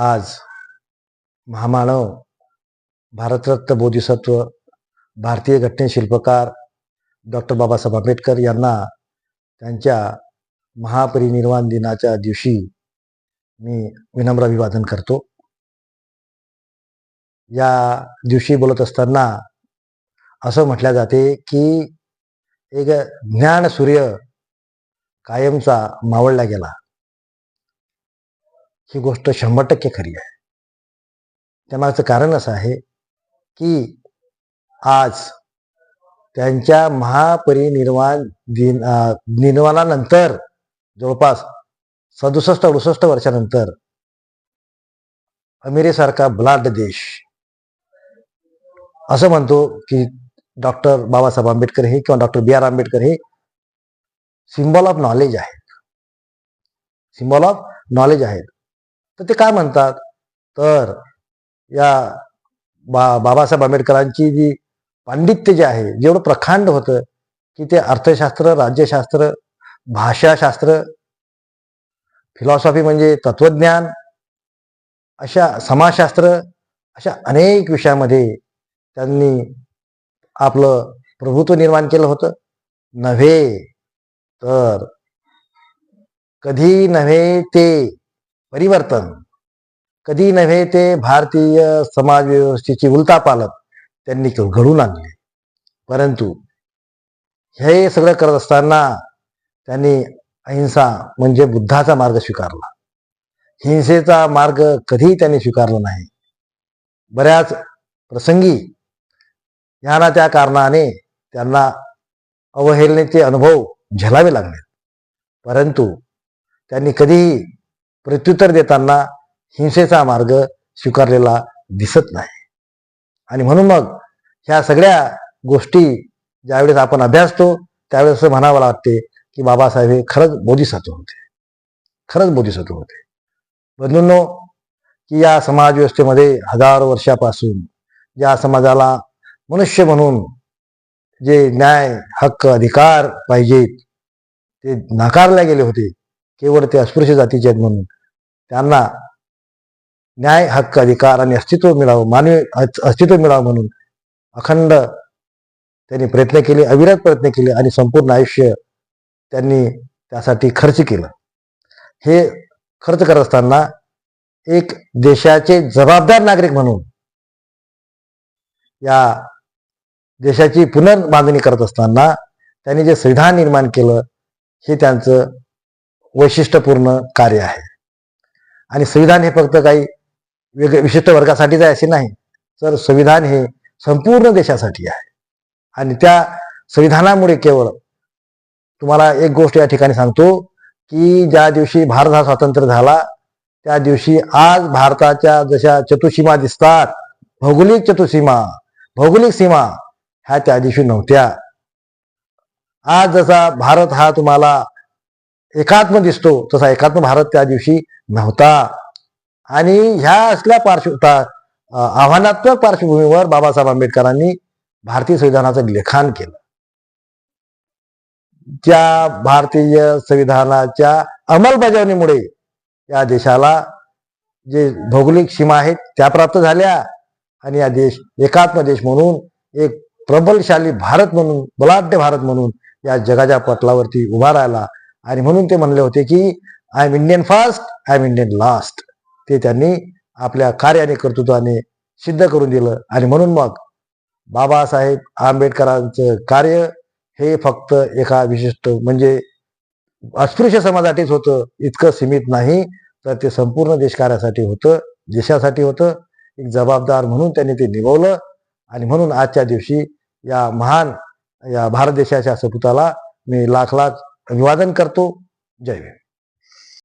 आज महामानव भारतरत्न बोधिसत्व भारतीय घटने शिल्पकार डॉक्टर बाबासाहेब आंबेडकर यांना त्यांच्या महापरिनिर्वाण दिनाच्या दिवशी मी विनम्र अभिवादन करतो. या दिवशी बोलत असताना असं म्हटल्या जाते की एक ज्ञान सूर्य कायमचा मावळला गेला. ही गोष्ट शंभर टक्के खरी आहे. त्यामागचं कारण असं आहे की आज त्यांच्या महापरिनिर्वाण दिन अं, निर्वाणानंतर जवळपास सदुसष्ट अडुसष्ट वर्षानंतर अमेरिसारखा ब्लाड देश असं म्हणतो की डॉक्टर बाबासाहेब आंबेडकर हे किंवा डॉक्टर बी आर आंबेडकर हे सिम्बॉल ऑफ नॉलेज आहेत. सिम्बॉल ऑफ नॉलेज आहेत. तर ते काय म्हणतात? तर या बा बाबासाहेब आंबेडकरांची जी पांडित्य जे आहे जेवढं प्रखांड होतं की ते अर्थशास्त्र राज्यशास्त्र भाषाशास्त्र फिलॉसॉफी म्हणजे तत्वज्ञान अशा समाजशास्त्र अशा अनेक विषयामध्ये त्यांनी आपलं प्रभुत्व निर्माण केलं होतं. नव्हे तर कधी नव्हे ते परिवर्तन. कधी नव्हे ते भारतीय समाज व्यवस्थेची उलतापालत त्यांनी घडून आणले. परंतु हे सगळं करत असताना त्यांनी अहिंसा म्हणजे बुद्धाचा मार्ग स्वीकारला. हिंसेचा मार्ग कधीही त्यांनी स्वीकारला नाही. बऱ्याच प्रसंगी ह्या ना त्या कारणाने त्यांना अवहेलनेचे अनुभव झेलावे लागले. परंतु त्यांनी कधीही प्रत्युत्तर देताना हिंसेचा मार्ग स्वीकारलेला दिसत नाही. आणि म्हणून मग ह्या सगळ्या गोष्टी ज्यावेळेस आपण अभ्यासतो त्यावेळेस असं म्हणावं लागते की बाबासाहेब हे खरंच बोधिसत्व होते. खरंच बोधिसत्व होते. बंधूंनो की या समाज व्यवस्थेमध्ये हजारो वर्षापासून या समाजाला मनुष्य म्हणून जे न्याय हक्क अधिकार पाहिजेत ते नाकारले गेले होते केवळ ते अस्पृश्य जातीचे आहेत म्हणून. त्यांना न्याय हक्क अधिकार आणि अस्तित्व मिळावं मानवी अस्तित्व मिळावं म्हणून अखंड त्यांनी प्रयत्न केले अविरत प्रयत्न केले आणि संपूर्ण आयुष्य त्यांनी त्यासाठी खर्च केलं. हे खर्च करत असताना एक देशाचे जबाबदार नागरिक म्हणून या देशाची पुनर्बांधणी करत असताना त्यांनी जे संविधान निर्माण केलं हे त्यांचं वैशिष्ट्यपूर्ण कार्य आहे. आणि संविधान हे फक्त काही वेगळे विशिष्ट वर्गासाठीच आहे असे नाही. तर संविधान हे संपूर्ण देशासाठी आहे. आणि त्या संविधानामुळे केवळ तुम्हाला एक गोष्ट या ठिकाणी सांगतो की ज्या दिवशी भारत हा स्वातंत्र्य झाला त्या दिवशी आज भारताच्या जशा चतुसीमा दिसतात भौगोलिक चतुसीमा भौगोलिक सीमा ह्या त्या दिवशी नव्हत्या. आज जसा भारत हा तुम्हाला एकात्म दिसतो तसा एकात्म भारत त्या दिवशी नव्हता. आणि ह्या असल्या पार्श्व आव्हानात्मक पार्श्वभूमीवर बाबासाहेब आंबेडकरांनी भारतीय संविधानाचं लिखाण केलं. त्या भारतीय संविधानाच्या अंमलबजावणीमुळे या देशाला जे भौगोलिक सीमा आहेत त्या प्राप्त झाल्या. आणि या देश एकात्म देश म्हणून एक प्रबलशाली भारत म्हणून बलाढ्य भारत म्हणून या जगाच्या पटलावरती उभा राहिला. आणि म्हणून ते म्हणले होते की I am Indian first I am Indian last ते त्यांनी आपल्या कार्याने कर्तृत्वाने सिद्ध करून दिलं. आणि म्हणून मग बाबासाहेब आंबेडकरांचं कार्य हे फक्त एका विशिष्ट म्हणजे अस्पृश्य समाजासाठीच होतं इतकं सीमित नाही तर ते संपूर्ण देशकार्यासाठी होतं देशासाठी होतं एक जबाबदार म्हणून त्यांनी ते निभवलं. आणि म्हणून आजच्या दिवशी या महान या भारत देशाच्या सपुताला मी लाख लाख अभिवादन करतो. जय भीम.